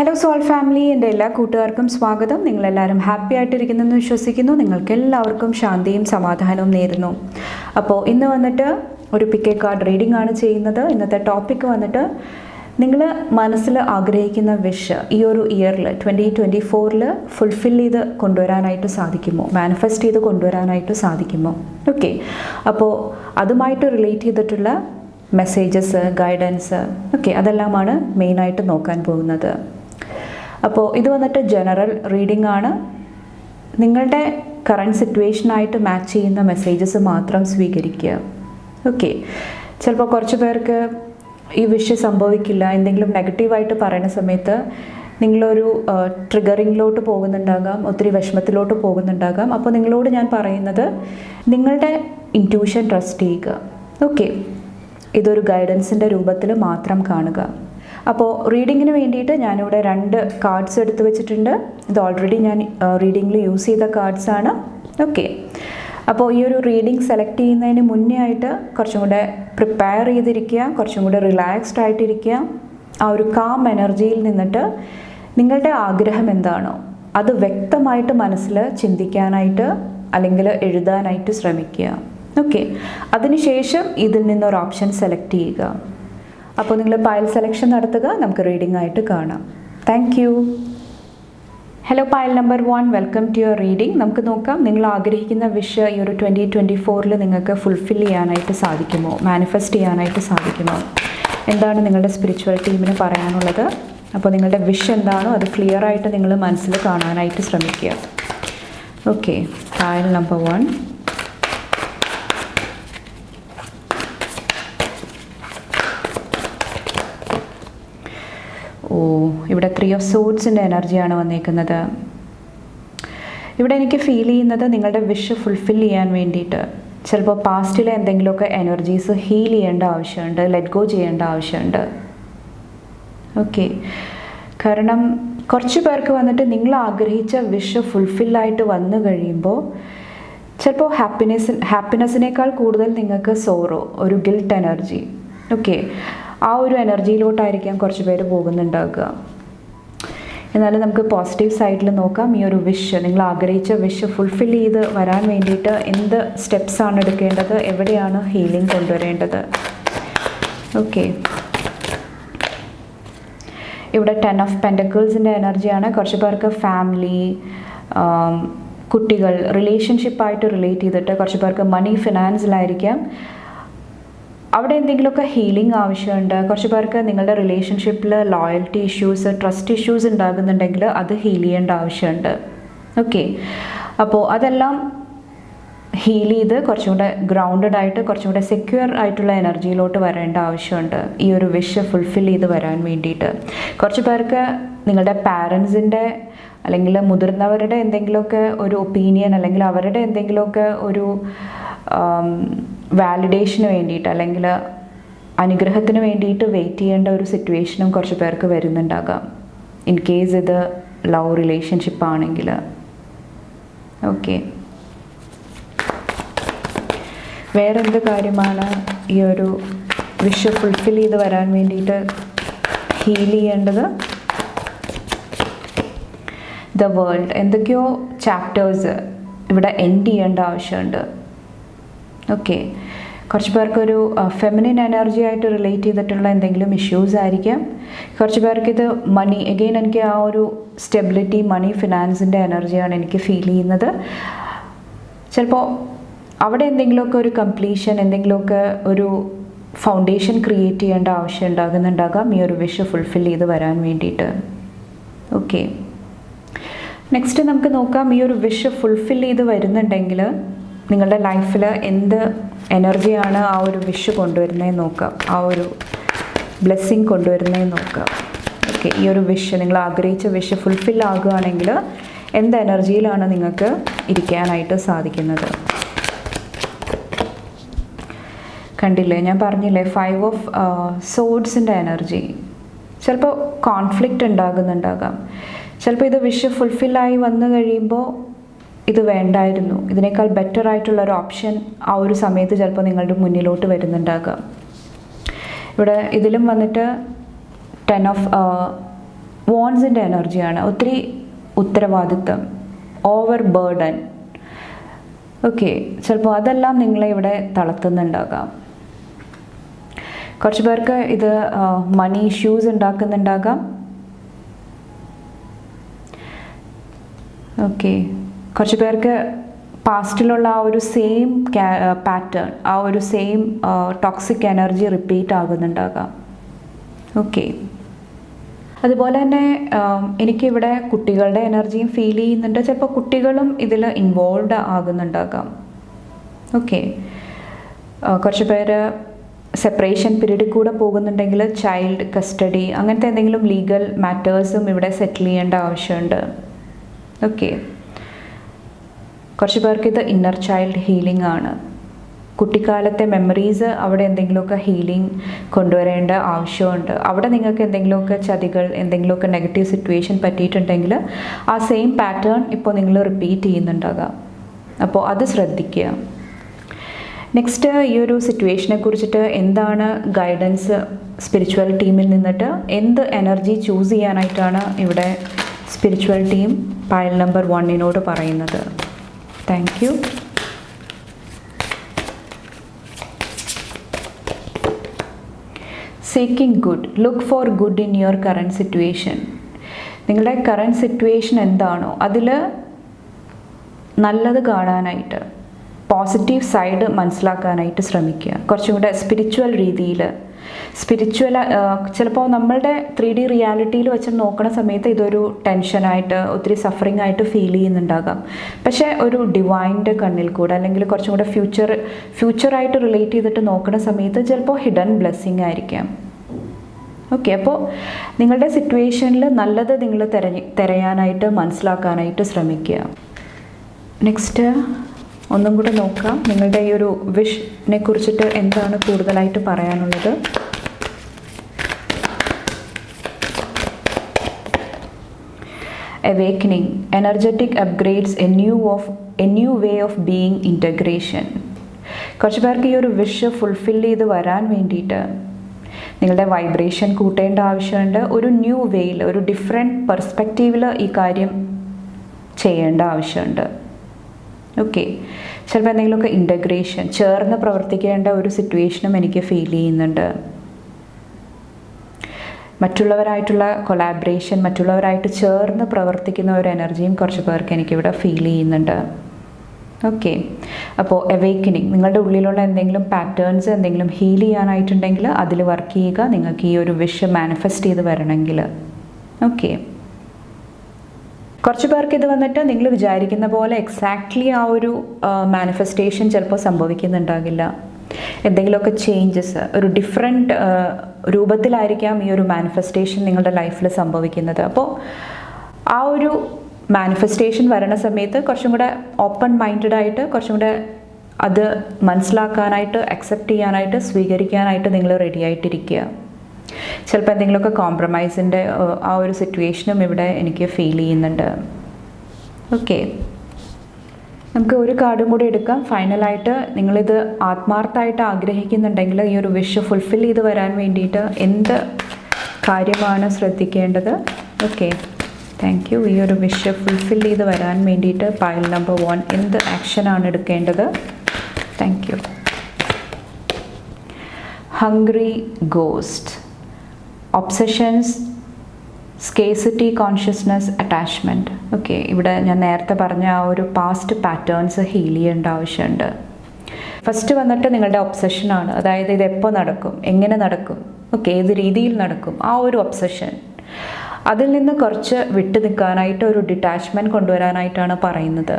Hello soul family എന്റെ എല്ലാ കൂട്ടുകാർക്കും സ്വാഗതം. നിങ്ങളെല്ലാവരും ഹാപ്പി ആയിട്ടിരിക്കുന്നെന്ന് വിശ്വസിക്കുന്നു. നിങ്ങൾക്ക് എല്ലാവർക്കും ശാന്തിയും സമാധാനവും നേരുന്നു. അപ്പോൾ ഇന്ന് വന്നിട്ട് ഒരു പിക്കേ കാർഡ് റീഡിംഗ് ആണ് ചെയ്യുന്നത്. ഇന്നത്തെ ടോപ്പിക്ക് വന്നിട്ട് നിങ്ങൾ മനസ്സിൽ ആഗ്രഹിക്കുന്ന വിഷ് ഈ ഒരു ഇയറിൽ ട്വന്റി ട്വന്റി ഫോറിൽ ഫുൾഫിൽ ചെയ്ത് കൊണ്ടുവരാനായിട്ട് സാധിക്കുമോ? മാനിഫെസ്റ്റ് ചെയ്ത് കൊണ്ടുവരാനായിട്ട് സാധിക്കുമോ? ഓക്കെ അപ്പോൾ അതുമായിട്ട് റിലേറ്റ് ചെയ്തിട്ടുള്ള മെസ്സേജസ് ഗൈഡൻസ് ഓക്കെ അതെല്ലാമാണ് മെയിനായിട്ട് നോക്കാൻ പോകുന്നത്. അപ്പോൾ ഇത് വന്നിട്ട് ജനറൽ റീഡിംഗ് ആണ്. നിങ്ങളുടെ കറണ്ട് സിറ്റുവേഷനായിട്ട് മാച്ച് ചെയ്യുന്ന മെസ്സേജസ് മാത്രം സ്വീകരിക്കുക. ഓക്കെ ചിലപ്പോൾ കുറച്ച് പേർക്ക് ഈ വിഷയം സംഭവിക്കില്ല. എന്തെങ്കിലും നെഗറ്റീവായിട്ട് പറയുന്ന സമയത്ത് നിങ്ങളൊരു ട്രിഗറിങ്ങിലോട്ട് പോകുന്നുണ്ടാകാം. ഒത്തിരി വിഷമത്തിലോട്ട് പോകുന്നുണ്ടാകാം. അപ്പോൾ നിങ്ങളോട് ഞാൻ പറയുന്നത് നിങ്ങളുടെ ഇന്റ്യൂഷൻ ട്രസ്റ്റ് ചെയ്യുക. ഓക്കെ ഇതൊരു ഗൈഡൻസിന്റെ രൂപത്തിൽ മാത്രം കാണുക. അപ്പോൾ റീഡിങ്ങിന് വേണ്ടിയിട്ട് ഞാനിവിടെ രണ്ട് കാർഡ്സ് എടുത്തു വെച്ചിട്ടുണ്ട്. ഇത് ഓൾറെഡി ഞാൻ റീഡിങ്ങിൽ യൂസ് ചെയ്ത കാർഡ്സ് ആണ്. ഓക്കെ അപ്പോൾ ഈ ഒരു റീഡിംഗ് സെലക്ട് ചെയ്യുന്നതിന് മുന്നേ ആയിട്ട് കുറച്ചും കൂടെ പ്രിപ്പയർ ചെയ്തിരിക്കുക കുറച്ചും കൂടെ റിലാക്സ്ഡ് ആയിട്ടിരിക്കുക. ആ ഒരു കാം എനർജിയിൽ നിന്നിട്ട് നിങ്ങളുടെ ആഗ്രഹം എന്താണോ അത് വ്യക്തമായിട്ട് മനസ്സിൽ ചിന്തിക്കാനായിട്ട് അല്ലെങ്കിൽ എഴുതാനായിട്ട് ശ്രമിക്കുക. ഓക്കെ അതിനുശേഷം ഇതിൽ നിന്നൊരു ഓപ്ഷൻ സെലക്ട് ചെയ്യുക. അപ്പോൾ നിങ്ങൾ പായൽ സെലക്ഷൻ നടത്തുക. നമുക്ക് റീഡിംഗ് ആയിട്ട് കാണാം. Thank you hello pile number one welcome to your reading നമുക്ക് നോക്കാം. നിങ്ങൾ ആഗ്രഹിക്കുന്ന വിഷ് ഈ ഒരു ട്വന്റി ട്വന്റി ഫോറിൽ നിങ്ങൾക്ക് ഫുൾഫിൽ ചെയ്യാനായിട്ട് സാധിക്കുമോ? മാനിഫെസ്റ്റ് ചെയ്യാനായിട്ട് സാധിക്കുമോ? എന്താണ് നിങ്ങളുടെ സ്പിരിച്വൽ ടീമിന് പറയാനുള്ളത്? അപ്പോൾ നിങ്ങളുടെ വിഷ് എന്താണോ അത് ക്ലിയർ ആയിട്ട് നിങ്ങൾ മനസ്സിൽ കാണാനായിട്ട് ശ്രമിക്കുക. ഓക്കെ പായൽ നമ്പർ വൺ ഇവിടെ ത്രീ ഓഫ് സോഡ്സിന്റെ എനർജിയാണ് വന്നേക്കുന്നത്. ഇവിടെ എനിക്ക് ഫീൽ ചെയ്യുന്നത് നിങ്ങളുടെ വിഷ് ഫുൾഫിൽ ചെയ്യാൻ വേണ്ടിയിട്ട്. ചിലപ്പോൾ പാസ്റ്റിലെ എന്തെങ്കിലുമൊക്കെ എനർജീസ് ഹീൽ ചെയ്യേണ്ട ആവശ്യമുണ്ട് ലെറ്റ് ഗോ ചെയ്യേണ്ട ആവശ്യമുണ്ട്. ഓക്കെ കാരണം കുറച്ച് പേർക്ക് വന്നിട്ട് നിങ്ങൾ ആഗ്രഹിച്ച വിഷ് ഫുൾഫില്ലായിട്ട് വന്നു കഴിയുമ്പോൾ ചിലപ്പോൾ ഹാപ്പിനെസ് ഹാപ്പിനെസ്സിനേക്കാൾ കൂടുതൽ നിങ്ങൾക്ക് സോറോ ഒരു ഗിൽട്ട് എനർജി ഓക്കെ ആ ഒരു എനർജിയിലോട്ടായിരിക്കാം കുറച്ച് പേര് പോകുന്നുണ്ടാകുക എന്നാലും നമുക്ക് പോസിറ്റീവ് സൈഡിൽ നോക്കാം. ഈ ഒരു വിഷ് നിങ്ങൾ ആഗ്രഹിച്ച വിഷ് ഫുൾഫിൽ ചെയ്ത് വരാൻ വേണ്ടിയിട്ട് എന്ത് സ്റ്റെപ്സ് ആണ് എടുക്കേണ്ടത്? എവിടെയാണ് ഹീലിംഗ് കൊണ്ടുവരേണ്ടത്? ഓക്കെ ഇവിടെ ടെൻ ഓഫ് പെൻഡക്കിൾസിന്റെ എനർജിയാണ് കുറച്ച് പേർക്ക് ഫാമിലി കുട്ടികൾ റിലേഷൻഷിപ്പായിട്ട് റിലേറ്റ് ചെയ്തിട്ട് കുറച്ച് പേർക്ക് മണി ഫിനാൻസിലായിരിക്കാം അവിടെ എന്തെങ്കിലുമൊക്കെ ഹീലിംഗ് ആവശ്യമുണ്ട്? കുറച്ച് പേർക്ക് നിങ്ങളുടെ റിലേഷൻഷിപ്പിൽ ലോയൽറ്റി ഇഷ്യൂസ് ട്രസ്റ്റ് ഇഷ്യൂസ് ഉണ്ടാകുന്നുണ്ടെങ്കിൽ അത് ഹീൽ ചെയ്യേണ്ട ആവശ്യമുണ്ട്. ഓക്കെ അപ്പോൾ അതെല്ലാം ഹീൽ ചെയ്ത് കുറച്ചും കൂടെ ഗ്രൗണ്ടഡ് ആയിട്ട് കുറച്ചും കൂടെ സെക്യൂർ ആയിട്ടുള്ള എനർജിയിലോട്ട് വരേണ്ട ആവശ്യമുണ്ട്. ഈ ഒരു വിഷ് ഫുൾഫിൽ ചെയ്ത് വരാൻ വേണ്ടിയിട്ട്. കുറച്ച് പേർക്ക് നിങ്ങളുടെ പാരൻസിന്റെ അല്ലെങ്കിൽ മുതിർന്നവരുടെ എന്തെങ്കിലുമൊക്കെ ഒരു ഒപ്പീനിയൻ അല്ലെങ്കിൽ അവരുടെ എന്തെങ്കിലുമൊക്കെ ഒരു വാലിഡേഷന് വേണ്ടിയിട്ട് അല്ലെങ്കിൽ അനുഗ്രഹത്തിന് വേണ്ടിയിട്ട് വെയിറ്റ് ചെയ്യേണ്ട ഒരു സിറ്റുവേഷനും കുറച്ച് പേർക്ക് വരുന്നുണ്ടാകാം. ഇൻ കേസ് ഇത് ലവ് റിലേഷൻഷിപ്പ് ആണെങ്കിൽ. ഓക്കെ വേറെന്ത് കാര്യമാണ് ഈ ഒരു വിഷ് ഫുൾഫിൽ ചെയ്ത് വരാൻ വേണ്ടിയിട്ട് ഹീൽ ചെയ്യേണ്ടത്? ദ വേൾഡ് എന്തൊക്കെയോ ചാപ്റ്റേഴ്സ് ഇവിടെ എൻഡ് ചെയ്യേണ്ട ആവശ്യമുണ്ട്. ഓക്കെ കുറച്ച് പേർക്കൊരു ഫെമിനിൻ എനർജി ആയിട്ട് റിലേറ്റ് ചെയ്തിട്ടുള്ള എന്തെങ്കിലും ഇഷ്യൂസ് ആയിരിക്കാം. കുറച്ച് പേർക്ക് ഇത് മണി എഗെയിൻ എനിക്ക് ആ ഒരു സ്റ്റെബിലിറ്റി മണി ഫിനാൻസിന്റെ എനർജിയാണ് എനിക്ക് ഫീൽ ചെയ്യുന്നത്. ചിലപ്പോൾ അവിടെ എന്തെങ്കിലുമൊക്കെ ഒരു കംപ്ലീഷൻ എന്തെങ്കിലുമൊക്കെ ഒരു ഫൗണ്ടേഷൻ ക്രിയേറ്റ് ചെയ്യേണ്ട ആവശ്യം ഉണ്ടാകുന്നുണ്ടാകാം ഈ ഒരു വിഷ് ഫുൾഫിൽ ചെയ്ത് വരാൻ വേണ്ടിയിട്ട്. ഓക്കെ നെക്സ്റ്റ് നമുക്ക് നോക്കാം ഈ ഒരു വിഷ് ഫുൾഫിൽ ചെയ്ത് വരുന്നുണ്ടെങ്കിൽ നിങ്ങളുടെ ലൈഫിൽ എന്ത് എനർജിയാണ് ആ ഒരു വിഷ് കൊണ്ടുവരുന്നതെന്ന് നോക്കുക. ആ ഒരു ബ്ലെസ്സിങ് കൊണ്ടുവരുന്നതെന്ന് നോക്കുക. ഓക്കെ ഈ ഒരു വിഷ് നിങ്ങൾ ആഗ്രഹിച്ച വിഷ് ഫുൾഫിൽ ആകുകയാണെങ്കിൽ എന്ത് എനർജിയിലാണ് നിങ്ങൾക്ക് ഇരിക്കാനായിട്ട് സാധിക്കുന്നത്? കണ്ടില്ലേ? ഞാൻ പറഞ്ഞില്ലേ ഫൈവ് ഓഫ് സോഡ്സിന്റെ എനർജി ചിലപ്പോൾ കോൺഫ്ലിക്റ്റ് ഉണ്ടാകുന്നുണ്ടാകാം. ചിലപ്പോൾ ഇത് വിഷ് ഫുൾഫില്ലായി വന്നു കഴിയുമ്പോൾ ഇത് വേണ്ടായിരുന്നു. ഇതിനേക്കാൾ ബെറ്റർ ആയിട്ടുള്ള ഒരു ഓപ്ഷൻ ആ ഒരു സമയത്ത് ചിലപ്പോൾ നിങ്ങളുടെ മുന്നിലോട്ട് വരുന്നുണ്ടാകാം. ഇവിടെ ഇതിലും വന്നിട്ട് ടെൻ ഓഫ് വോൺസിന്റെ എനർജിയാണ് ഒത്തിരി ഉത്തരവാദിത്വം ഓവർ ബേർഡൻ ഓക്കെ ചിലപ്പോൾ അതെല്ലാം നിങ്ങളെ ഇവിടെ തളർത്തുന്നുണ്ടാകാം. കുറച്ച് പേർക്ക് ഇത് മണി ഇഷ്യൂസ് ഉണ്ടാക്കുന്നുണ്ടാകാം. ഓക്കെ കുറച്ച് പേർക്ക് പാസ്റ്റിലുള്ള ആ ഒരു സെയിം പാറ്റേൺ ആ ഒരു സെയിം ടോക്സിക് എനർജി റിപ്പീറ്റ് ആകുന്നുണ്ടാകാം. ഓക്കെ അതുപോലെ തന്നെ എനിക്കിവിടെ കുട്ടികളുടെ എനർജിയും ഫീൽ ചെയ്യുന്നുണ്ട്. ചിലപ്പോൾ കുട്ടികളും ഇതിൽ ഇൻവോൾവ് ആകുന്നുണ്ടാകാം. ഓക്കെ കുറച്ച് പേര് സെപ്പറേഷൻ പീരീഡിൽ കൂടെ പോകുന്നുണ്ടെങ്കിൽ ചൈൽഡ് കസ്റ്റഡി അങ്ങനത്തെ എന്തെങ്കിലും ലീഗൽ മാറ്റേഴ്സും ഇവിടെ സെറ്റിൽ ചെയ്യേണ്ട ആവശ്യമുണ്ട്. ഓക്കെ കുറച്ച് പേർക്ക് ഇത് ഇന്നർ ചൈൽഡ് ഹീലിംഗ് ആണ്. കുട്ടിക്കാലത്തെ മെമ്മറീസ് അവിടെ എന്തെങ്കിലുമൊക്കെ ഹീലിംഗ് കൊണ്ടുവരേണ്ട ആവശ്യമുണ്ട്. അവിടെ നിങ്ങൾക്ക് എന്തെങ്കിലുമൊക്കെ ചതികൾ എന്തെങ്കിലുമൊക്കെ നെഗറ്റീവ് സിറ്റുവേഷൻ പറ്റിയിട്ടുണ്ടെങ്കിൽ ആ സെയിം പാറ്റേൺ ഇപ്പോൾ നിങ്ങൾ റിപ്പീറ്റ് ചെയ്യുന്നുണ്ടാകാം. അപ്പോൾ അത് ശ്രദ്ധിക്കുക. നെക്സ്റ്റ് ഈ ഒരു സിറ്റുവേഷനെ കുറിച്ചിട്ട് എന്താണ് ഗൈഡൻസ് സ്പിരിച്വൽ ടീമിൽ നിന്നിട്ട് എന്ത് എനർജി ചൂസ് ചെയ്യാനായിട്ടാണ് ഇവിടെ സ്പിരിച്വൽ ടീം പയൽ നമ്പർ വണ്ണിനോട് പറയുന്നത്. Thank you seeking good look for good in your current situation നിങ്ങളുടെ കറന്റ് സിറ്റുവേഷൻ എന്താണോ അതിൽ നല്ലത് കാണാനായിട്ട് പോസിറ്റീവ് സൈഡ് മനസ്സിലാക്കാനായിട്ട് ശ്രമിക്കുക. കുറച്ചും കൂടെ സ്പിരിച്വൽ രീതിയിൽ സ്പിരിച്വൽ ചിലപ്പോൾ നമ്മളുടെ ത്രീ ഡി റിയാലിറ്റിയിൽ വെച്ച് നോക്കുന്ന സമയത്ത് ഇതൊരു ടെൻഷനായിട്ട് ഒത്തിരി സഫറിങ് ആയിട്ട് ഫീൽ ചെയ്യുന്നുണ്ടാകാം. പക്ഷേ ഒരു ഡിവൈന്റെ കണ്ണിൽ കൂടെ അല്ലെങ്കിൽ കുറച്ചും കൂടെ ഫ്യൂച്ചർ ഫ്യൂച്ചറായിട്ട് റിലേറ്റ് ചെയ്തിട്ട് നോക്കുന്ന സമയത്ത് ചിലപ്പോൾ ഹിഡൻ ബ്ലെസ്സിങ് ആയിരിക്കാം. ഓക്കെ അപ്പോൾ നിങ്ങളുടെ സിറ്റുവേഷനിൽ നല്ലത് നിങ്ങൾ തിരഞ്ഞ് തിരയാനായിട്ട് മനസ്സിലാക്കാനായിട്ട് ശ്രമിക്കുക. നെക്സ്റ്റ് ഒന്നും കൂടെ നോക്കാം. നിങ്ങളുടെ ഈ ഒരു വിഷിനെ കുറിച്ചിട്ട് എന്താണ് കൂടുതലായിട്ട് പറയാനുള്ളത്? Awakening energetic upgrades a new of a new way of being integration കുറച്ച് പേർക്ക് ഈ ഒരു വിഷ് ഫുൾഫിൽ ചെയ്ത് വരാൻ വേണ്ടിയിട്ട് നിങ്ങളുടെ വൈബ്രേഷൻ കൂട്ടേണ്ട ആവശ്യമുണ്ട്. ഒരു ന്യൂ വേയിൽ ഒരു ഡിഫറെന്റ് പെർസ്പെക്റ്റീവിൽ ഈ കാര്യം ചെയ്യേണ്ട ആവശ്യമുണ്ട്. ഓക്കെ ചിലപ്പോൾ എന്തെങ്കിലുമൊക്കെ ഇന്റഗ്രേഷൻ ചേർന്ന് പ്രവർത്തിക്കേണ്ട ഒരു സിറ്റുവേഷനും എനിക്ക് ഫീൽ ചെയ്യുന്നുണ്ട്. മറ്റുള്ളവരായിട്ടുള്ള കൊലാബറേഷൻ മറ്റുള്ളവരായിട്ട് ചേർന്ന് പ്രവർത്തിക്കുന്ന ഒരു എനർജിയും കുറച്ച് പേർക്ക് എനിക്കിവിടെ ഫീൽ ചെയ്യുന്നുണ്ട്. ഓക്കെ അപ്പോൾ അവേക്കനിങ് നിങ്ങളുടെ ഉള്ളിലുള്ള എന്തെങ്കിലും പാറ്റേൺസ് എന്തെങ്കിലും ഹീൽ ചെയ്യാനായിട്ടുണ്ടെങ്കിൽ അതിൽ വർക്ക് ചെയ്യുക നിങ്ങൾക്ക് ഈ ഒരു വിഷ് മാനിഫെസ്റ്റ് ചെയ്ത് വരണമെങ്കിൽ. ഓക്കെ കുറച്ച് പേർക്ക് ഇത് വന്നിട്ട് നിങ്ങൾ വിചാരിക്കുന്ന പോലെ എക്സാക്ട്ലി ആ ഒരു മാനിഫെസ്റ്റേഷൻ ചിലപ്പോൾ സംഭവിക്കുന്നുണ്ടാകില്ല. എന്തെങ്കിലുമൊക്കെ ചേഞ്ചസ് ഒരു ഡിഫറെന്റ് രൂപത്തിലായിരിക്കാം ഈ ഒരു മാനിഫെസ്റ്റേഷൻ നിങ്ങളുടെ ലൈഫിൽ സംഭവിക്കുന്നത്. അപ്പോൾ ആ ഒരു മാനിഫെസ്റ്റേഷൻ വരണ സമയത്ത് കുറച്ചും കൂടെ ഓപ്പൺ മൈൻഡഡ് ആയിട്ട് കുറച്ചും കൂടെ അത് മനസ്സിലാക്കാനായിട്ട് അക്സെപ്റ്റ് ചെയ്യാനായിട്ട് സ്വീകരിക്കാനായിട്ട് നിങ്ങൾ റെഡി ആയിട്ടിരിക്കുക. ചിലപ്പോൾ എന്തെങ്കിലുമൊക്കെ കോംപ്രമൈസിന്റെ ആ ഒരു സിറ്റുവേഷനും ഇവിടെ എനിക്ക് ഫീൽ ചെയ്യുന്നുണ്ട്. ഓക്കെ നമുക്ക് ഒരു കാർഡും കൂടി എടുക്കാം. ഫൈനലായിട്ട് നിങ്ങളിത് ആത്മാർത്ഥമായിട്ട് ആഗ്രഹിക്കുന്നുണ്ടെങ്കിൽ ഈ ഒരു വിഷ് ഫുൾഫിൽ ചെയ്ത് വരാൻ വേണ്ടിയിട്ട് എന്ത് കാര്യമാണ് ശ്രദ്ധിക്കേണ്ടത്? ഓക്കെ താങ്ക് യു ഈ ഒരു വിഷ് ഫുൾഫിൽ ചെയ്ത് വരാൻ വേണ്ടിയിട്ട് പയൽ നമ്പർ വൺ എന്ത് ആക്ഷനാണ് എടുക്കേണ്ടത്? Thank you hungry ghost obsessions scarcity consciousness attachment okay ഇവിടെ ഞാൻ നേരത്തെ പറഞ്ഞ ആ ഒരു പാസ്റ്റ് പാറ്റേൺസ് ഹീൽ ചെയ്യേണ്ട ആവശ്യമുണ്ട്. ഫസ്റ്റ് വന്നിട്ട് നിങ്ങളുടെ ഒബ്സഷനാണ് അതായത് ഇത് എപ്പോൾ നടക്കും? എങ്ങനെ നടക്കും? ഓക്കെ ഏത് രീതിയിൽ നടക്കും? ആ ഒരു ഒബ്സഷൻ അതിൽ നിന്ന് കുറച്ച് വിട്ടു നിൽക്കാനായിട്ട് ഒരു ഡിറ്റാച്ച്മെന്റ് കൊണ്ടുവരാനായിട്ടാണ് പറയുന്നത്.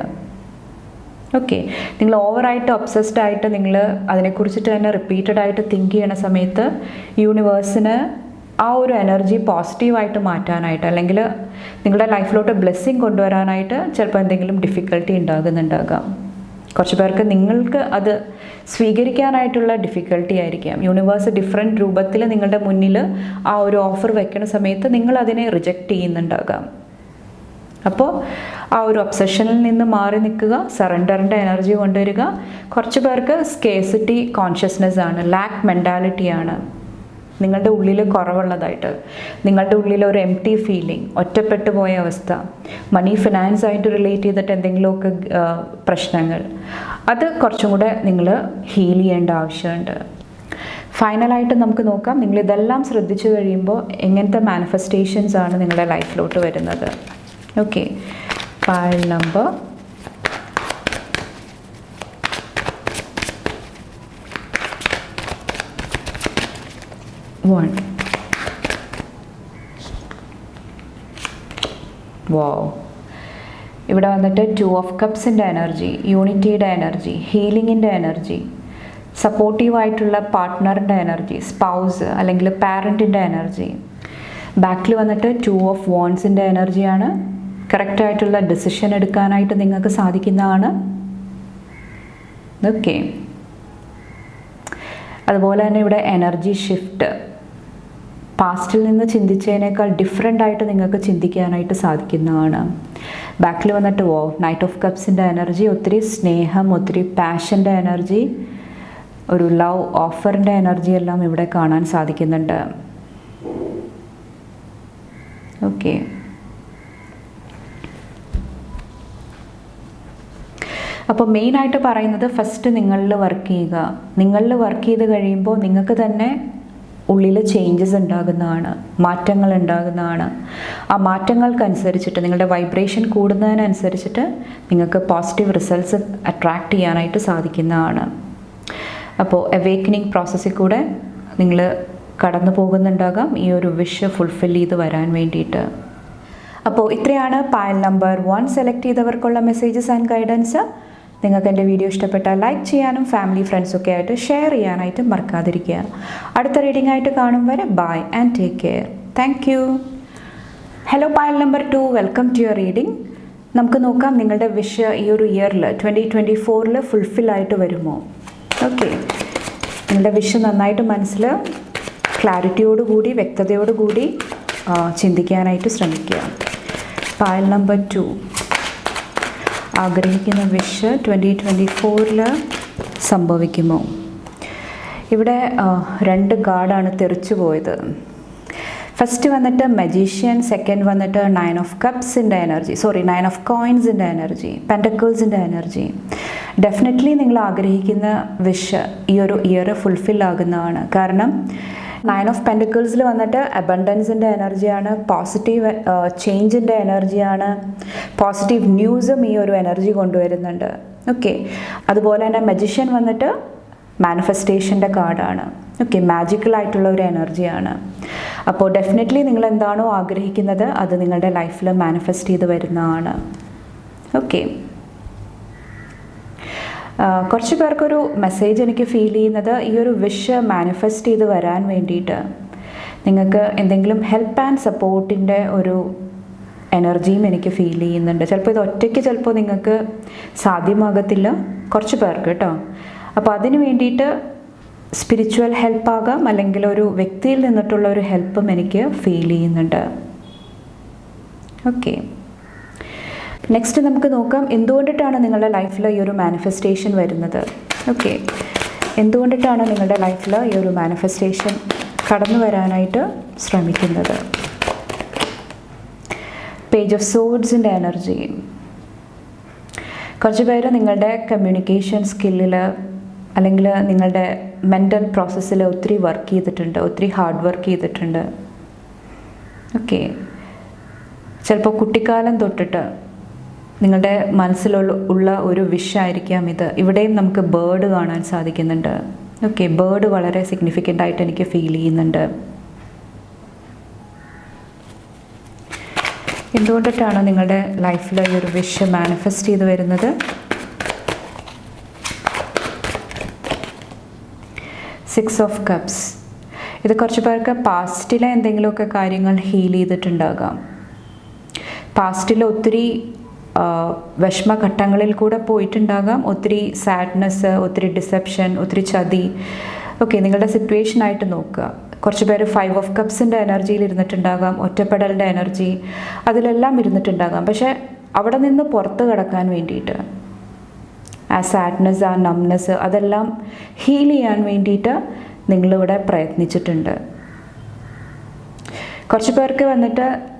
ഓക്കെ നിങ്ങൾ ഓവറായിട്ട് ഒബ്സസ്ഡ് ആയിട്ട് നിങ്ങൾ അതിനെക്കുറിച്ചിട്ട് തന്നെ റിപ്പീറ്റഡ് ആയിട്ട് തിങ്ക് ചെയ്യണ സമയത്ത് യൂണിവേഴ്സിന് ആ ഒരു എനർജി പോസിറ്റീവായിട്ട് മാറ്റാനായിട്ട് അല്ലെങ്കിൽ നിങ്ങളുടെ ലൈഫിലോട്ട് ബ്ലെസ്സിങ് കൊണ്ടുവരാനായിട്ട് ചിലപ്പോൾ എന്തെങ്കിലും ഡിഫിക്കൽട്ടി ഉണ്ടാകുന്നുണ്ടാകാം. കുറച്ച് പേർക്ക് നിങ്ങൾക്ക് അത് സ്വീകരിക്കാനായിട്ടുള്ള ഡിഫിക്കൽട്ടി ആയിരിക്കാം. യൂണിവേഴ്സ് ഡിഫറെന്റ് രൂപത്തിൽ നിങ്ങളുടെ മുന്നിൽ ആ ഒരു ഓഫർ വെക്കുന്ന സമയത്ത് നിങ്ങൾ അതിനെ റിജക്റ്റ് ചെയ്യുന്നുണ്ടാകാം. അപ്പോൾ ആ ഒരു ഒബ്സഷനിൽ നിന്ന് മാറി നിൽക്കുക സറണ്ടറിന്റെ എനർജി കൊണ്ടുവരിക. കുറച്ച് പേർക്ക് സ്കേസിറ്റി കോൺഷ്യസ്നെസ് ആണ് ലാക്ക് മെന്റാലിറ്റിയാണ് നിങ്ങളുടെ ഉള്ളിൽ കുറവുള്ളതായിട്ട്. നിങ്ങളുടെ ഉള്ളിൽ ഒരു എം ടി ഫീലിംഗ് ഒറ്റപ്പെട്ടു പോയ അവസ്ഥ. മണി ഫിനാൻസ് ആയിട്ട് റിലേറ്റ് ചെയ്തിട്ട് എന്തെങ്കിലുമൊക്കെ പ്രശ്നങ്ങൾ. അത് കുറച്ചും കൂടെ നിങ്ങൾ ഹീൽ ചെയ്യേണ്ട ആവശ്യമുണ്ട്. ഫൈനലായിട്ട് നമുക്ക് നോക്കാം. നിങ്ങൾ ഇതെല്ലാം ശ്രദ്ധിച്ചു കഴിയുമ്പോൾ എങ്ങനത്തെ മാനിഫെസ്റ്റേഷൻസ് ആണ് നിങ്ങളുടെ ലൈഫിലോട്ട് വരുന്നത്. ഓക്കെ ഫയൽ നമ്പർ വൺ വോ ഇവിടെ വന്നിട്ട് ടു ഓഫ് കപ്സിന്റെ എനർജി യൂണിറ്റിയുടെ എനർജി ഹീലിങ്ങിന്റെ എനർജി സപ്പോർട്ടീവായിട്ടുള്ള പാർട്ട്ണറിന്റെ എനർജി സ്പൗസ് അല്ലെങ്കിൽ പാരന്റിന്റെ എനർജി ബാക്കിൽ വന്നിട്ട് ടു ഓഫ് വോൺസിന്റെ എനർജിയാണ് കറക്റ്റായിട്ടുള്ള ഡിസിഷൻ എടുക്കാനായിട്ട് നിങ്ങൾക്ക് സാധിക്കുന്നതാണ്. ഓക്കെ അതുപോലെ തന്നെ ഇവിടെ എനർജി ഷിഫ്റ്റ് പാസ്റ്റിൽ നിന്ന് ചിന്തിച്ചതിനേക്കാൾ ഡിഫറെന്റ് ആയിട്ട് നിങ്ങൾക്ക് ചിന്തിക്കാനായിട്ട് സാധിക്കുന്നതാണ്. ബാക്കിൽ വന്നിട്ട് വോ നൈറ്റ് ഓഫ് കപ്സിന്റെ എനർജി ഒത്തിരി സ്നേഹം ഒത്തിരി പാഷന്റെ എനർജി ഒരു ലവ് ഓഫറിന്റെ എനർജി എല്ലാം ഇവിടെ കാണാൻ സാധിക്കുന്നുണ്ട്. ഓക്കെ അപ്പോൾ മെയിനായിട്ട് പറയുന്നത് ഫസ്റ്റ് നിങ്ങളിൽ വർക്ക് ചെയ്യുക. നിങ്ങളിൽ വർക്ക് ചെയ്ത് കഴിയുമ്പോൾ നിങ്ങൾക്ക് തന്നെ ഉള്ളിൽ ചേഞ്ചസ് ഉണ്ടാകുന്നതാണ് മാറ്റങ്ങൾ ഉണ്ടാകുന്നതാണ്. ആ മാറ്റങ്ങൾക്കനുസരിച്ചിട്ട് നിങ്ങളുടെ വൈബ്രേഷൻ കൂടുന്നതിനനുസരിച്ചിട്ട് നിങ്ങൾക്ക് പോസിറ്റീവ് റിസൾട്ട്സ് അട്രാക്റ്റ് ചെയ്യാനായിട്ട് സാധിക്കുന്നതാണ്. അപ്പോൾ അവേക്കനിങ് പ്രോസസ്സിൽ കൂടെ നിങ്ങൾ കടന്നു പോകുന്നുണ്ടാകാം ഈ ഒരു വിഷ് ഫുൾഫിൽ ചെയ്ത് വരാൻ വേണ്ടിയിട്ട്. അപ്പോൾ ഇത്രയാണ് പായൽ നമ്പർ വൺ സെലക്ട് ചെയ്തവർക്കുള്ള മെസ്സേജസ് ആൻഡ് ഗൈഡൻസ് നിങ്ങൾക്ക് എന്റെ വീഡിയോ ഇഷ്ടപ്പെട്ടാൽ ലൈക്ക് ചെയ്യാനും ഫാമിലി ഫ്രണ്ട്സൊക്കെ ആയിട്ട് ഷെയർ ചെയ്യാനായിട്ട് മറക്കാതിരിക്കുക. അടുത്ത റീഡിംഗ് ആയിട്ട് കാണും വരെ bye and take care thank you hello pile number two welcome to your reading നമുക്ക് നോക്കാം നിങ്ങളുടെ വിഷ് ഈ ഒരു ഇയറിൽ ട്വന്റി ട്വന്റി ഫോറിൽ ഫുൾഫിൽ ആയിട്ട് വരുമോ? ഓക്കെ നിങ്ങളുടെ വിഷ് നന്നായിട്ട് മനസ്സിൽ ക്ലാരിറ്റിയോടുകൂടി വ്യക്തതയോടുകൂടി ചിന്തിക്കാനായിട്ട് ശ്രമിക്കുക. പായൽ നമ്പർ ടു ആഗ്രഹിക്കുന്ന വിഷ് ട്വന്റി ട്വന്റി ഫോറിൽ സംഭവിക്കുമോ? ഇവിടെ രണ്ട് ഗാർഡാണ് തെറിച്ചു പോയത്. ഫസ്റ്റ് വന്നിട്ട് മജീഷ്യൻ സെക്കൻഡ് വന്നിട്ട് നയൻ ഓഫ് കപ്സിന്റെ എനർജി സോറി നയൻ ഓഫ് കോയിൻസിന്റെ എനർജി പെന്റക്കിൾസിന്റെ എനർജി ഡെഫിനറ്റ്ലി നിങ്ങൾ ആഗ്രഹിക്കുന്ന വിഷ് ഈ ഒരു ഇയർ ഫുൾഫിൽ ആകുന്നതാണ്. കാരണം നയൻ ഓഫ് പെൻഡിക്കിൾസിൽ വന്നിട്ട് അബണ്ടൻസിന്റെ എനർജിയാണ് പോസിറ്റീവ് ചേഞ്ചിന്റെ എനർജിയാണ് പോസിറ്റീവ് ന്യൂസും ഈ ഒരു എനർജി കൊണ്ടുവരുന്നുണ്ട്. ഓക്കെ അതുപോലെ തന്നെ മജിഷ്യൻ വന്നിട്ട് മാനിഫെസ്റ്റേഷന്റെ കാർഡാണ് ഓക്കെ മാജിക്കൽ ആയിട്ടുള്ള ഒരു എനർജിയാണ് അപ്പോൾ ഡെഫിനറ്റ്ലി നിങ്ങൾ എന്താണോ ആഗ്രഹിക്കുന്നത് അത് നിങ്ങളുടെ ലൈഫിൽ മാനിഫെസ്റ്റ് ചെയ്ത് വരുന്നതാണ്. ഓക്കെ കുറച്ച് പേർക്കൊരു മെസ്സേജ് എനിക്ക് ഫീൽ ചെയ്യുന്നത് ഈ ഒരു വിഷ് മാനിഫെസ്റ്റ് ചെയ്ത് വരാൻ വേണ്ടിയിട്ട്. നിങ്ങൾക്ക് എന്തെങ്കിലും ഹെൽപ്പ് ആൻഡ് സപ്പോർട്ടിന്റെ ഒരു എനർജിയും എനിക്ക് ഫീൽ ചെയ്യുന്നുണ്ട്. ചിലപ്പോൾ ഇത് ഒറ്റയ്ക്ക് ചിലപ്പോൾ നിങ്ങൾക്ക് സാധ്യമാകത്തില്ല. കുറച്ച് പേർക്ക് കേട്ടോ. അപ്പോൾ അതിന് വേണ്ടിയിട്ട് സ്പിരിച്വൽ ഹെൽപ്പാകാം അല്ലെങ്കിൽ ഒരു വ്യക്തിയിൽ നിന്നിട്ടുള്ള ഒരു ഹെൽപ്പും എനിക്ക് ഫീൽ ചെയ്യുന്നുണ്ട്. ഓക്കെ നെക്സ്റ്റ് നമുക്ക് നോക്കാം എന്തുകൊണ്ടിട്ടാണ് നിങ്ങളുടെ ലൈഫിൽ ഈ ഒരു മാനിഫെസ്റ്റേഷൻ വരുന്നത്? ഓക്കെ എന്തുകൊണ്ടിട്ടാണ് നിങ്ങളുടെ ലൈഫിൽ ഈ ഒരു മാനിഫെസ്റ്റേഷൻ കടന്നു വരാനായിട്ട് ശ്രമിക്കുന്നത്? പേജ് ഓഫ് സോഡ്സിന്റെ എനർജി കുറച്ച് പേര് നിങ്ങളുടെ കമ്മ്യൂണിക്കേഷൻ സ്കില്ലിൽ അല്ലെങ്കിൽ നിങ്ങളുടെ മെന്റൽ പ്രോസസ്സിൽ ഒത്തിരി വർക്ക് ചെയ്തിട്ടുണ്ട് ഒത്തിരി ഹാർഡ് വർക്ക് ചെയ്തിട്ടുണ്ട്. ഓക്കെ ചിലപ്പോൾ കുട്ടിക്കാലം തൊട്ടിട്ട് നിങ്ങളുടെ മനസ്സിലുള്ള ഉള്ള ഒരു വിഷായിരിക്കാം ഇത്. ഇവിടെയും നമുക്ക് ബേർഡ് കാണാൻ സാധിക്കുന്നുണ്ട്. ഓക്കെ ബേർഡ് വളരെ സിഗ്നിഫിക്കന്റ് ആയിട്ട് എനിക്ക് ഫീൽ ചെയ്യുന്നുണ്ട്. എന്തുകൊണ്ടിട്ടാണ് നിങ്ങളുടെ ലൈഫിൽ ഈ ഒരു വിഷ് മാനിഫെസ്റ്റ് ചെയ്ത് വരുന്നത്? സിക്സ് ഓഫ് കപ്സ് ഇത് കുറച്ച് പേർക്ക് പാസ്റ്റിലെ എന്തെങ്കിലുമൊക്കെ കാര്യങ്ങൾ ഹീൽ ചെയ്തിട്ടുണ്ടാകാം. പാസ്റ്റിൽ ഒത്തിരി വിഷമഘട്ടങ്ങളിൽ കൂടെ പോയിട്ടുണ്ടാകാം. ഒത്തിരി സാഡ്നെസ് ഒത്തിരി ഡിസെപ്ഷൻ ഒത്തിരി ചതി ഓക്കെ നിങ്ങളുടെ സിറ്റുവേഷൻ ആയിട്ട് നോക്കുക. കുറച്ച് പേര് ഫൈവ് ഓഫ് കപ്സിന്റെ എനർജിയിൽ ഇരുന്നിട്ടുണ്ടാകാം ഒറ്റപ്പെടലിന്റെ എനർജി അതിലെല്ലാം ഇരുന്നിട്ടുണ്ടാകാം. പക്ഷേ അവിടെ നിന്ന് പുറത്ത് കടക്കാൻ വേണ്ടിയിട്ട് ആ സാഡ്നെസ് ആ നംനെസ് അതെല്ലാം ഹീൽ ചെയ്യാൻ വേണ്ടിയിട്ട് നിങ്ങളിവിടെ പ്രയത്നിച്ചിട്ടുണ്ട്. കുറച്ച് പേർക്ക് വന്നിട്ട്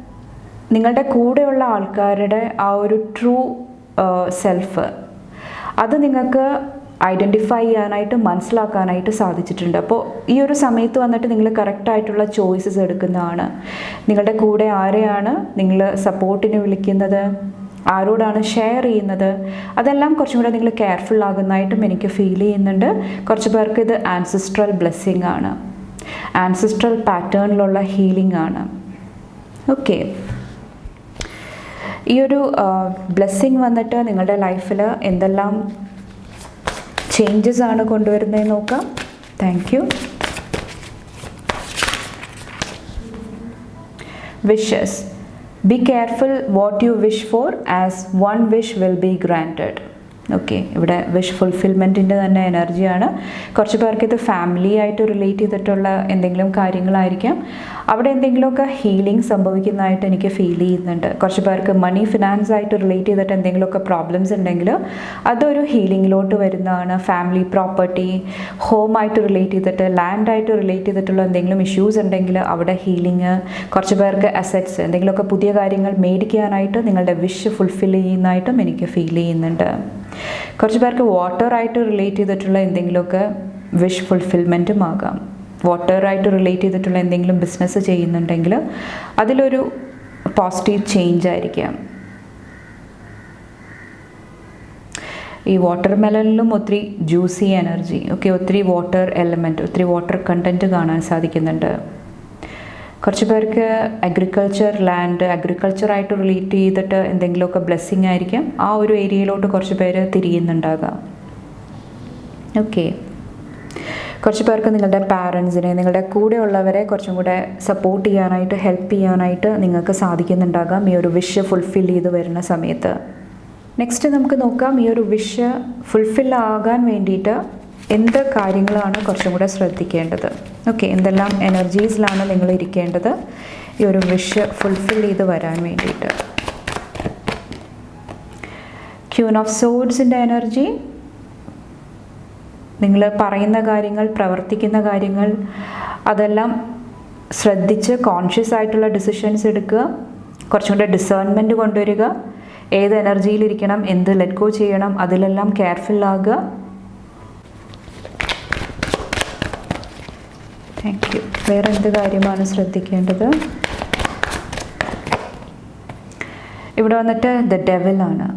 നിങ്ങളുടെ കൂടെയുള്ള ആൾക്കാരുടെ ആ ഒരു ട്രൂ സെൽഫ് അത് നിങ്ങൾക്ക് ഐഡന്റിഫൈ ചെയ്യാനായിട്ട് മനസ്സിലാക്കാനായിട്ട് സാധിച്ചിട്ടുണ്ട്. അപ്പോൾ ഈ ഒരു സമയത്ത് വന്നിട്ട് നിങ്ങൾ കറക്റ്റായിട്ടുള്ള ചോയ്സസ് എടുക്കുന്നതാണ്. നിങ്ങളുടെ കൂടെ ആരെയാണ് നിങ്ങൾ സപ്പോർട്ടിന് വിളിക്കുന്നത്? ആരോടാണ് ഷെയർ ചെയ്യുന്നത്? അതെല്ലാം കുറച്ചും കൂടെ നിങ്ങൾ കെയർഫുൾ ആകുന്നതായിട്ടും എനിക്ക് ഫീൽ ചെയ്യുന്നുണ്ട്. കുറച്ച് പേർക്ക് ഇത് ആൻസിസ്ട്രൽ ബ്ലെസ്സിങ് ആണ്. ആൻസിസ്ട്രൽ പാറ്റേണിലുള്ള ഹീലിംഗ് ആണ്. ഓക്കെ ഈ ഒരു ബ്ലെസ്സിങ് വന്നിട്ട് നിങ്ങളുടെ ലൈഫിൽ എന്തെല്ലാം ചേഞ്ചസ് ആണ് കൊണ്ടുവരുന്നത് നോക്കാം. Thank you wishes be careful what you wish for as one wish will be granted okay ഇവിടെ വിഷ് ഫുൾഫിൽമെന്റിന്റെ തന്നെ എനർജിയാണ് കുറച്ച് പേർക്ക് ഇത് ഫാമിലി ആയിട്ട് റിലേറ്റ് ചെയ്തിട്ടുള്ള എന്തെങ്കിലും കാര്യങ്ങളായിരിക്കാം. അവിടെ എന്തെങ്കിലുമൊക്കെ ഹീലിംഗ് സംഭവിക്കുന്നതായിട്ട് എനിക്ക് ഫീൽ ചെയ്യുന്നുണ്ട്. കുറച്ച് പേർക്ക് മണി ഫിനാൻസ് ആയിട്ട് റിലേറ്റ് ചെയ്തിട്ട് എന്തെങ്കിലുമൊക്കെ പ്രോബ്ലംസ് ഉണ്ടെങ്കിൽ അതൊരു ഹീലിങ്ങിലോട്ട് വരുന്നതാണ്. ഫാമിലി പ്രോപ്പർട്ടി ഹോമായിട്ട് റിലേറ്റ് ചെയ്തിട്ട് ലാൻഡായിട്ട് റിലേറ്റ് ചെയ്തിട്ടുള്ള എന്തെങ്കിലും ഇഷ്യൂസ് ഉണ്ടെങ്കിൽ അവിടെ ഹീലിംഗ് കുറച്ച് പേർക്ക് അസറ്റ്സ് എന്തെങ്കിലുമൊക്കെ പുതിയ കാര്യങ്ങൾ മേടിക്കാനായിട്ട് നിങ്ങളുടെ വിഷ് ഫുൾഫിൽ ചെയ്യുന്നതായിട്ടും എനിക്ക് ഫീൽ ചെയ്യുന്നുണ്ട്. കുറച്ച് പേർക്ക് വാട്ടറായിട്ട് റിലേറ്റ് ചെയ്തിട്ടുള്ള എന്തെങ്കിലുമൊക്കെ വിഷ് ഫുൾഫിൽമെന്റും ആകാം. വാട്ടറായിട്ട് റിലേറ്റ് ചെയ്തിട്ടുള്ള എന്തെങ്കിലും ബിസിനസ് ചെയ്യുന്നുണ്ടെങ്കിൽ അതിലൊരു പോസിറ്റീവ് ചേഞ്ച് ആയിരിക്കാം. ഈ വാട്ടർ മെലനിലും ഒത്തിരി ജ്യൂസി എനർജി ഓക്കെ ഒത്തിരി വാട്ടർ എലമെന്റ് ഒത്തിരി വാട്ടർ കണ്ടന്റ് കാണാൻ സാധിക്കുന്നുണ്ട്. കുറച്ച് പേർക്ക് അഗ്രികൾച്ചർ ലാൻഡ് അഗ്രികൾച്ചറായിട്ട് റിലേറ്റ് ചെയ്തിട്ട് എന്തെങ്കിലുമൊക്കെ ബ്ലെസ്സിങ് ആയിരിക്കും. ആ ഒരു ഏരിയയിലോട്ട് കുറച്ച് പേര് തിരിയുന്നുണ്ടാകാം ഓക്കെ കുറച്ച് പേർക്ക് നിങ്ങളുടെ പാരൻസിനെ നിങ്ങളുടെ കൂടെ ഉള്ളവരെ കുറച്ചും കൂടെ സപ്പോർട്ട് ചെയ്യാനായിട്ട് ഹെൽപ്പ് ചെയ്യാനായിട്ട് നിങ്ങൾക്ക് സാധിക്കുന്നുണ്ടാകാം ഈ ഒരു വിഷ് ഫുൾഫിൽ ചെയ്ത് വരുന്ന സമയത്ത്. നെക്സ്റ്റ് നമുക്ക് നോക്കാം. ഈ ഒരു വിഷ് ഫുൾഫിൽ ആകാൻ വേണ്ടിയിട്ട് എന്ത് കാര്യങ്ങളാണ് കുറച്ചും കൂടെ ശ്രദ്ധിക്കേണ്ടത്? ഓക്കെ എന്തെല്ലാം എനർജീസിലാണ് നിങ്ങൾ ഇരിക്കേണ്ടത്? ഈ ഒരു വിഷ് ഫുൾഫിൽ ചെയ്ത് വരാൻ വേണ്ടിയിട്ട്. ക്യൂൻ ഓഫ് സോഡ്സിന്റെ എനർജി നിങ്ങൾ പറയുന്ന കാര്യങ്ങൾ പ്രവർത്തിക്കുന്ന കാര്യങ്ങൾ അതെല്ലാം ശ്രദ്ധിച്ച് കോൺഷ്യസ് ആയിട്ടുള്ള ഡിസിഷൻസ് എടുക്കുക. കുറച്ചും കൂടെ ഡിസേൺമെന്റ് കൊണ്ടുവരിക. ഏത് എനർജിയിലിരിക്കണം എന്ത് ലെറ്റ് ഗോ ചെയ്യണം അതിലെല്ലാം കെയർഫുൾ താങ്ക് യു വേറെ എന്ത് കാര്യമാണ് ശ്രദ്ധിക്കേണ്ടത്? ഇവിടെ വന്നിട്ട് ദ ഡെവലാണ്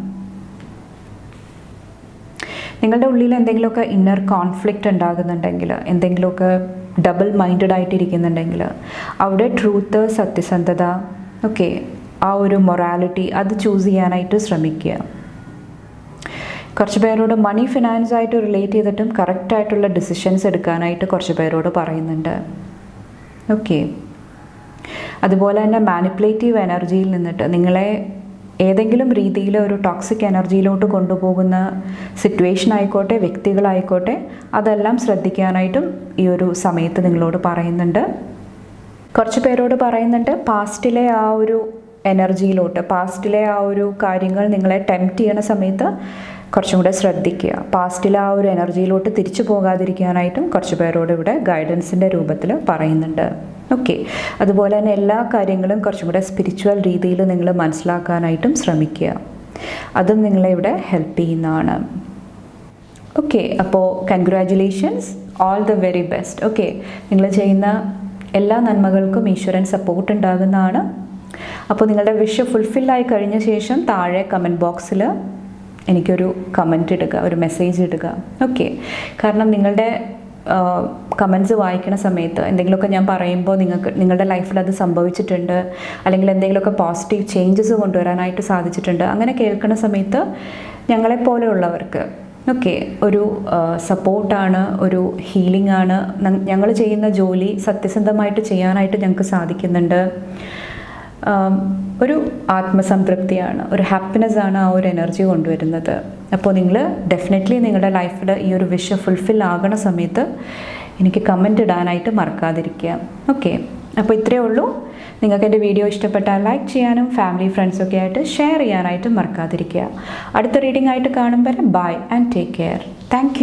നിങ്ങളുടെ ഉള്ളിൽ എന്തെങ്കിലുമൊക്കെ ഇന്നർ കോൺഫ്ലിക്റ്റ് ഉണ്ടാകുന്നുണ്ടെങ്കിൽ എന്തെങ്കിലുമൊക്കെ ഡബിൾ മൈൻഡഡ് ആയിട്ടിരിക്കുന്നുണ്ടെങ്കിൽ അവിടെ ട്രൂത്ത് സത്യസന്ധത ഓക്കെ ആ ഒരു മൊറാലിറ്റി അത് ചൂസ് ചെയ്യാനായിട്ട് ശ്രമിക്കുക. കുറച്ച് പേരോട് മണി ഫിനാൻസ് ആയിട്ട് റിലേറ്റ് ചെയ്തിട്ടും കറക്റ്റായിട്ടുള്ള ഡിസിഷൻസ് എടുക്കാനായിട്ട് കുറച്ച് പേരോട് പറയുന്നുണ്ട്. ഓക്കെ അതുപോലെ തന്നെ മാനിപ്പുലേറ്റീവ് എനർജിയിൽ നിന്നിട്ട് നിങ്ങളെ ഏതെങ്കിലും രീതിയിൽ ഒരു ടോക്സിക് എനർജിയിലോട്ട് കൊണ്ടുപോകുന്ന സിറ്റുവേഷൻ ആയിക്കോട്ടെ വ്യക്തികളായിക്കോട്ടെ അതെല്ലാം ശ്രദ്ധിക്കാനായിട്ടും ഈ ഒരു സമയത്ത് നിങ്ങളോട് പറയുന്നുണ്ട്. കുറച്ച് പേരോട് പറയുന്നുണ്ട് പാസ്റ്റിലെ ആ ഒരു എനർജിയിലോട്ട് പാസ്റ്റിലെ ആ ഒരു കാര്യങ്ങൾ നിങ്ങളെ ടെംപ്റ്റ് ചെയ്യണ സമയത്ത് കുറച്ചും കൂടെ ശ്രദ്ധിക്കുക. പാസ്റ്റിലെ ആ ഒരു എനർജിയിലോട്ട് തിരിച്ചു പോകാതിരിക്കാനായിട്ടും കുറച്ച് പേരോട് ഇവിടെ ഗൈഡൻസിന്റെ രൂപത്തിൽ പറയുന്നുണ്ട്. ഓക്കെ അതുപോലെ തന്നെ എല്ലാ കാര്യങ്ങളും കുറച്ചും കൂടെ സ്പിരിച്വൽ രീതിയിൽ നിങ്ങൾ മനസ്സിലാക്കാനായിട്ടും ശ്രമിക്കുക. അതും നിങ്ങളെ ഇവിടെ ഹെൽപ്പ് ചെയ്യുന്നതാണ്. ഓക്കെ അപ്പോൾ congratulations all the very best okay നിങ്ങൾ ചെയ്യുന്ന എല്ലാ നന്മകൾക്കും ഈശ്വരൻ സപ്പോർട്ട് ഉണ്ടാകുന്നതാണ്. അപ്പോൾ നിങ്ങളുടെ വിഷ് ആയി കഴിഞ്ഞ ശേഷം താഴെ കമന്റ് ബോക്സിൽ എനിക്കൊരു കമന്റ് ഇടുക ഒരു മെസ്സേജ് ഇടുക. ഓക്കെ കാരണം നിങ്ങളുടെ കമൻസ് വായിക്കുന്ന സമയത്ത് എന്തെങ്കിലുമൊക്കെ ഞാൻ പറയുമ്പോൾ നിങ്ങൾക്ക് നിങ്ങളുടെ ലൈഫിൽ അത് സംഭവിച്ചിട്ടുണ്ട്. അല്ലെങ്കിൽ എന്തെങ്കിലുമൊക്കെ പോസിറ്റീവ് ചേഞ്ചസ് കൊണ്ടുവരാനായിട്ട് സാധിച്ചിട്ടുണ്ട്. അങ്ങനെ കേൾക്കുന്ന സമയത്ത് ഞങ്ങളെപ്പോലെയുള്ളവർക്ക് ഓക്കെ ഒരു സപ്പോർട്ടാണ് ഒരു ഹീലിംഗ് ആണ്. ഞങ്ങൾ ചെയ്യുന്ന ജോലി സത്യസന്ധമായിട്ട് ചെയ്യാനായിട്ട് ഞങ്ങൾക്ക് സാധിക്കുന്നുണ്ട്. ഒരു ആത്മസംതൃപ്തിയാണ് ഒരു ഹാപ്പിനെസ് ആണ് ആ ഒരു എനർജി കൊണ്ടുവരുന്നത്. അപ്പോൾ നിങ്ങൾ ഡെഫിനറ്റ്ലി നിങ്ങളുടെ ലൈഫിൽ ഈ ഒരു വിഷ് ഫുൾഫിൽ ആകണ സമയത്ത് എനിക്ക് കമന്റ് ഇടാനായിട്ട് മറക്കാതിരിക്കുക. ഓക്കെ അപ്പോൾ ഇത്രയേ ഉള്ളൂ. നിങ്ങൾക്ക് എന്റെ വീഡിയോ ഇഷ്ടപ്പെട്ടാൽ ലൈക്ക് ചെയ്യാനും ഫാമിലി ഫ്രണ്ട്സൊക്കെ ആയിട്ട് ഷെയർ ചെയ്യാനായിട്ട് മറക്കാതിരിക്കുക. അടുത്ത റീഡിംഗ് ആയിട്ട് കാണുമ്പോൾ bye and take care thank